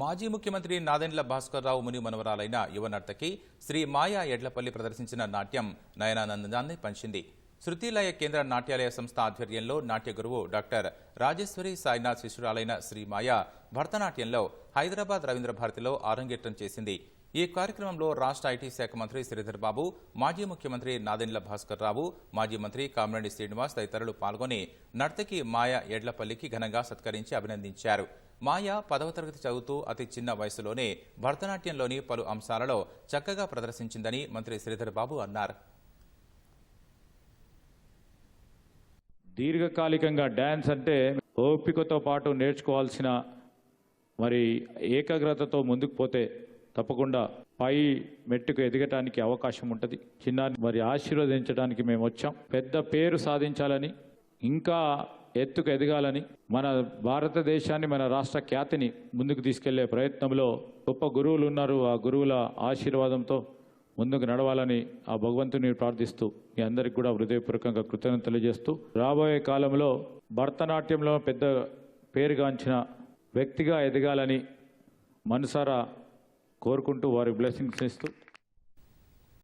మాజీ ముఖ్యమంత్రి నాదెండ్ల భాస్కర్ రావు ముని మనవరాలైన యువ నర్తకి శ్రీ మాయా ఎడ్లపల్లి ప్రదర్శించిన నాట్యం నయనానందాన్ని పంచింది. శృతిలయ కేంద్ర నాట్యాలయ సంస్థ ఆధ్వర్యంలో నాట్య గురువు డాక్టర్ రాజేశ్వరి సాయినాథ్ శిష్యురాలైన శ్రీ మాయా భరతనాట్యంలో హైదరాబాద్ రవీంద్ర భారతిలో ఆరంగేట్రం చేసింది. ఈ కార్యక్రమంలో రాష్ట్ర ఐటీ శాఖ మంత్రి శ్రీధర్ బాబు మాజీ ముఖ్యమంత్రి నాదెండ్ల భాస్కర్ రావు మాజీ మంత్రి కామరెడ్డి శ్రీనివాస్ తదితరులు పాల్గొని నర్తకి మాయా ఎడ్లపల్లికి ఘనంగా సత్కరించి అభినందించారు. మాయా పదవ తరగతి చదువుతూ అతి చిన్న వయసులోనే భరతనాట్యంలోని పలు అంశాలలో చక్కగా ప్రదర్శించిందని మంత్రి శ్రీధర్ బాబు అన్నారు. దీర్ఘకాలికంగా డ్యాన్స్ అంటే ఓపికతో పాటు నేర్చుకోవాల్సిన మరి ఏకాగ్రతతో ముందుకు పోతే తప్పకుండా పై మెట్టుకు ఎదగటానికి అవకాశం ఉంటుంది. చిన్నారిని మరి ఆశీర్వదించడానికి మేము వచ్చాం. పెద్ద పేరు సాధించాలని ఇంకా ఎత్తుకు ఎదగాలని మన భారతదేశాన్ని మన రాష్ట్ర ఖ్యాతిని ముందుకు తీసుకెళ్ళే ప్రయత్నంలో గొప్ప గురువులు ఉన్నారు. ఆ గురువుల ఆశీర్వాదంతో ముందుకు నడవాలని ఆ భగవంతుని ప్రార్థిస్తూ మీ అందరికి కూడా హృదయపూర్వకంగా కృతజ్ఞతలు తెలియజేస్తూ రాబోయే కాలంలో భరతనాట్యంలో పెద్ద పేరుగాంచిన వ్యక్తిగా ఎదగాలని మనసారా కోరుకుంటూ వారి బ్లెస్సింగ్స్ ఇస్తూ